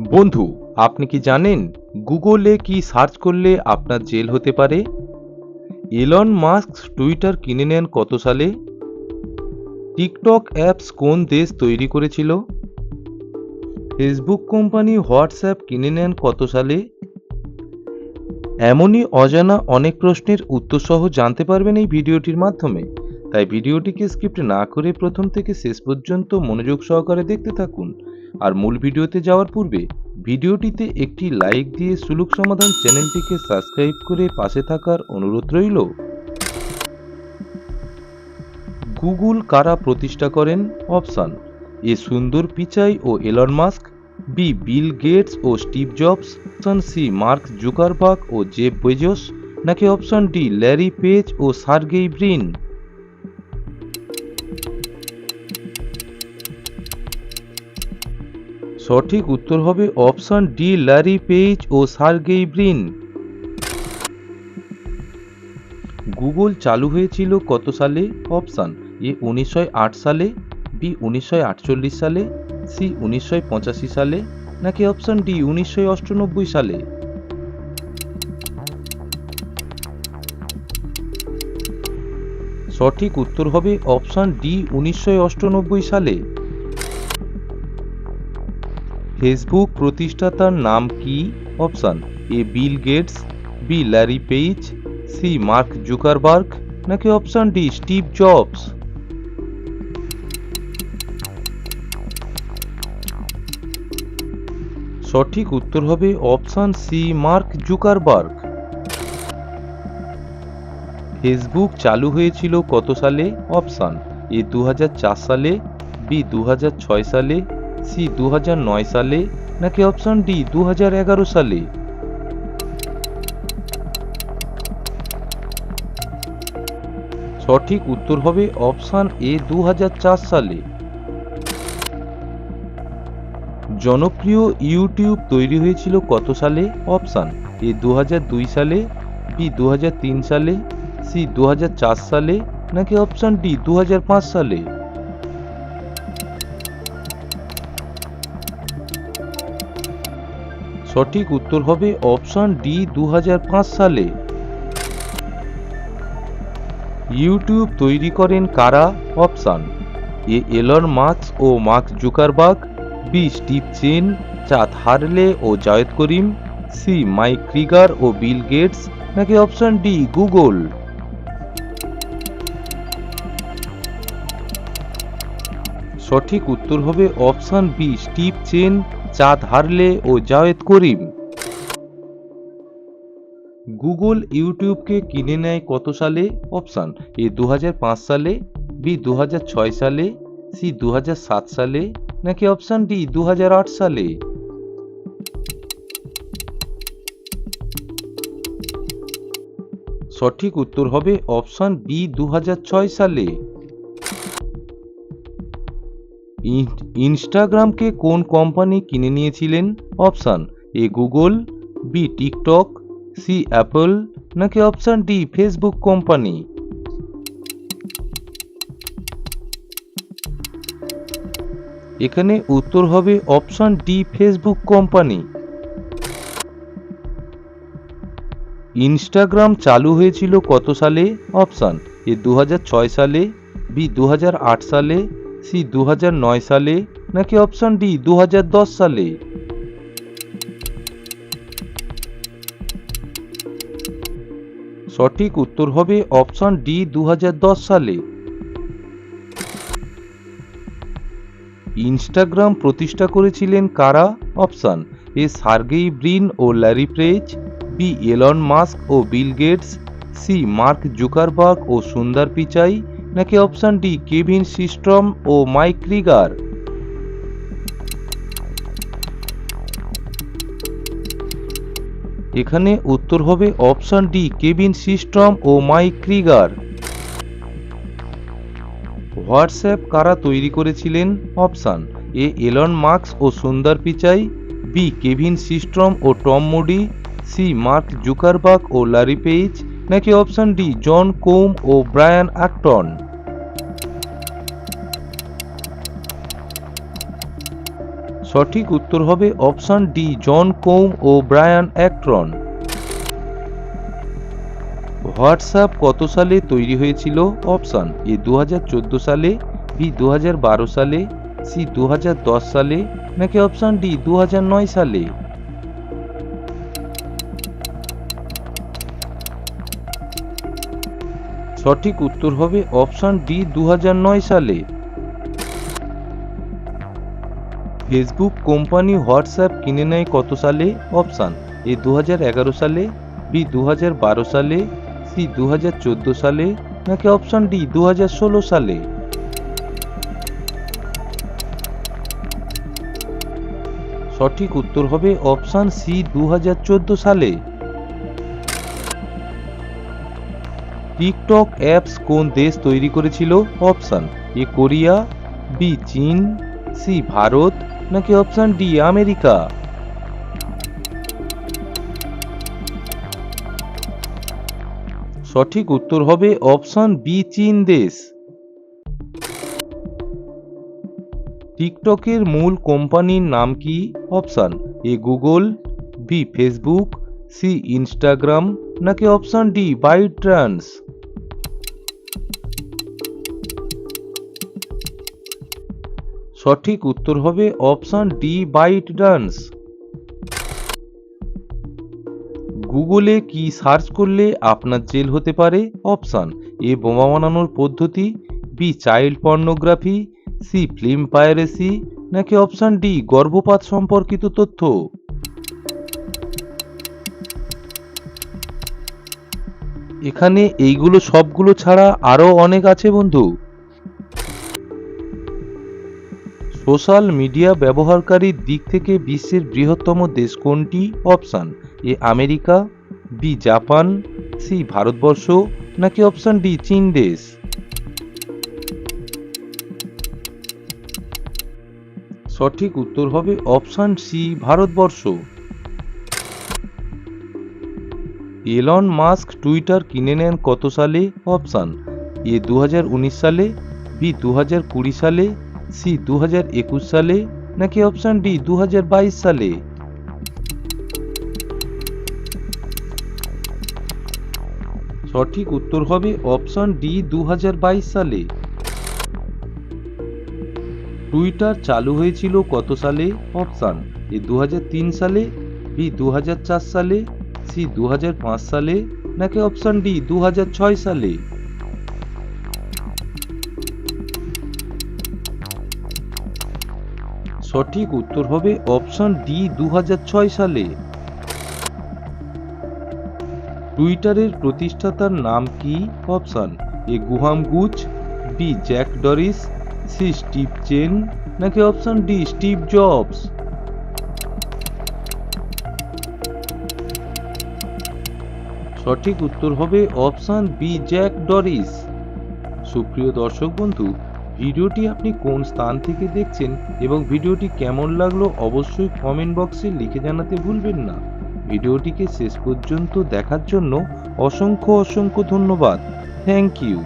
বন্ধু, আপনি কি জানেন গুগলে কি সার্চ করলে আপনার জেল হতে পারে? এলন মাস্ক টুইটার কিনে নেন কত সালে? টিকটক অ্যাপস কোন দেশ তৈরি করেছিল? ফেসবুক কোম্পানি হোয়াটসঅ্যাপ কিনে নেন কত সালে? এমনই অজানা অনেক প্রশ্নের উত্তর সহ জানতে পারবেন এই ভিডিওটির মাধ্যমে। তাই ভিডিওটিকে স্কিপ্ট না করে প্রথম থেকে শেষ পর্যন্ত মনোযোগ সহকারে দেখতে থাকুন। আর মূল ভিডিওতে যাওয়ার পূর্বে ভিডিওটিতে একটি লাইক দিয়ে সুলুক সমাধান চ্যানেলটিকে সাবস্ক্রাইব করে পাশে থাকার অনুরোধ রইল। গুগল কারা প্রতিষ্ঠা করেন? Option A Sundar Pichai O Elon Musk B Bill Gates O Steve Jobs option C Mark Zuckerberg O Jeff Bezos নাকি অপশন ডি ল্যারি পেজ ও সার্গেই ব্রিন সঠিক উত্তর হবে অপশন ডি ল্যারি পেজ ও সার্গেই ব্রিন। গুগল চালু হয়েছিল কত সালে? অপশান এ উনিশশো আট সালে, বি উনিশশো আটচল্লিশ সালে, সি উনিশশো পঁচাশি সালে, নাকি অপশন ডি উনিশশো সালে? সঠিক উত্তর হবে অপশন ডি উনিশশো সালে। ফেসবুক প্রতিষ্ঠাতার নাম কি? Option A, Bill Gates, B, Larry Page, C, Mark Zuckerberg, নাকি অপশন ডি, স্টিভ জবস? সঠিক উত্তর হবে option C, Mark Zuckerberg. Facebook চালু হয়েছিল কত সালে? অপশন এ দু হাজার চার সালে, বি দু হাজার ছয় সালে সি দু হাজার নয় সালে নাকি অপশন ডি দু হাজার এগারো সালে? সঠিক উত্তর হবে অপশন এ দু হাজার চার সালে। জনপ্রিয় ইউটিউব তৈরি হয়েছিল কত সালে? অপশান এ দু হাজার দুই সালে, বি দু হাজার তিন সালে, সি দু হাজার চার সালে, নাকি অপশন ডি দু হাজার পাঁচ সালে? সঠিক উত্তর হবে অপশন ডি দু হাজার পাঁচ সালে। ইউটিউব তৈরি করেন কারা? Option A Elon marks O Mark Zuckerberg B Steve Chen Chad Hurley O Jawed Karim, C Mike Krieger O Bill Gates, নাকি অপশন ডি গুগল? সঠিক উত্তর হবে option B Steve Chen Chad Hurley ও জায়েদ করিম। Google ইউটিউবকে কিনে নেয় কত সালে? Option, এ দু হাজার পাঁচ সালে, বি দুহাজার ছয় সালে, সি দু হাজার সাত সালে, নাকি অপশান ডি দু হাজার আট সালে? সঠিক উত্তর হবে অপশান বি দু হাজার ছয় সালে। ইনস্টাগ্রামকে কোন কোম্পানি কিনে নিয়েছিলেন? Option, A Google, B TikTok, C Apple, নাকি অপশান ডি ফেসবুক কোম্পানি? এখানে উত্তর হবে option D Facebook company. Instagram চালু হয়েছিল কত সালে? অপশান, এ দু হাজার ছয় সালে, বি দু হাজার আট সালে সি দুহাজার নয় সালে নাকি অপশন ডি দু হাজার দশ সালে? সঠিক উত্তর হবে অপশন ডি দু হাজার দশ সালে। ইনস্টাগ্রাম প্রতিষ্ঠা করেছিলেন কারা? Option A Sergey Brin O Larry Page, B Elon Musk O Bill Gates, C Mark Zuckerberg ও সুন্দর পিচাই নাকি অপশান ডি কেভিন সিস্ট্রম ও মাইক রিগার এখানে উত্তর হবে অপশান ডি কেভিন সিস্ট্রম ও মাইক ক্রিগার হোয়াটসঅ্যাপ কারা তৈরি করেছিলেন? Option A Elon marks O Sundar Pichai B Kevin Systrom O Tom Modi C Mark Zuckerberg ও লারি পেইজ নাকি অপশান ডি জন কোম ও ব্রায়ান অ্যাক্টন সঠিক উত্তর হবে অপশন ডি জন কোম ও ব্রায়ান অ্যাক্টন হোয়াটসঅ্যাপ কত সালে তৈরি হয়েছিল? অপশন এ দু হাজার চোদ্দ সালে বি দু হাজার বারো সালে সি দু হাজার দশ সালে, নাকি অপশন ডি দু হাজার নয় সালে? সঠিক উত্তর হবে অপশন ডি দু হাজার নয় সালে। ফেসবুক কোম্পানি হোয়াটসঅ্যাপ কিনে নেয় কত সালে? অপশান এ দু হাজার এগারো সালে, বি দু হাজার বারো সালে, সি দু হাজার চোদ্দ সালে, নাকি অপশান ডি দু হাজার ষোলো সালে? সঠিক উত্তর হবে অপশান সি দু হাজার চোদ্দ সালে। টিকটক অ্যাপস কোন দেশ তৈরি করেছিল? অপশান এ কোরিয়া, বি চীন, সি ভারত, নাকি অপশন ডি আমেরিকা? সঠিক উত্তর হবে অপশন বি চীন দেশ। টিকটকের মূল কোম্পানির নাম কি? Option A Google, B Facebook, C Instagram, নাকি অপশন ডি বাইট সঠিক উত্তর হবে অপশন ডি, বাইট ডান্স। গুগলে কি সার্চ করলে আপনার জেল হতে পারে? অপশন এ, বোমা বানানোর পদ্ধতি, B, child pornography, C, film piracy নাকি অপশন ডি, গর্ভপাত সম্পর্কিত তথ্য? এখানে এইগুলো সবগুলো ছাড়া আরও অনেক আছে বন্ধু। সোশ্যাল মিডিয়া ব্যবহারকারীর দিক থেকে বিশ্বের বৃহত্তম দেশ কোনটি? Option A America, B Japan, C Bharatvarsha, নাকি অপশান ডি চীন দেশ? সঠিক উত্তর হবে option C Bharatvarsha. Elon Musk Twitter কিনে নেন কত সালে? অপশান এ দু হাজার উনিশ সালে, বি দু হাজার কুড়ি সালে সি দু হাজার একুশ সালে নাকি অপশন ডি দু হাজার বাইশ সালে? সঠিক উত্তর হবে অপশন ডি দু হাজার বাইশ সালে। টুইটার চালু হয়েছিল কত সালে? অপশন এ দু হাজার তিন সালে, বি দু হাজার চার সালে, সি দু হাজার পাঁচ সালে, নাকি অপশন ডি দু হাজার ছয় সালে? সঠিক উত্তর হবে অপশন ডি দু হাজার ছয় সালে। টুইটারের প্রতিষ্ঠাতার নাম কি? Option A গুহাম গুচ, B Jack Dorsey, C Steve Chen, নাকি অপশন ডি স্টিভ জবস? সঠিক উত্তর হবে অপশন বি জ্যাক ডরিস। সুপ্রিয় দর্শক বন্ধু ভিডিওটি আপনি কোন স্থান থেকে দেখছেন এবং ভিডিওটি কেমন লাগল অবশ্যই কমেন্ট বক্সে লিখে জানাতে ভুলবেন না। ভিডিওটিকে শেষ পর্যন্ত দেখার জন্য অসংখ্য অসংখ্য ধন্যবাদ। Thank you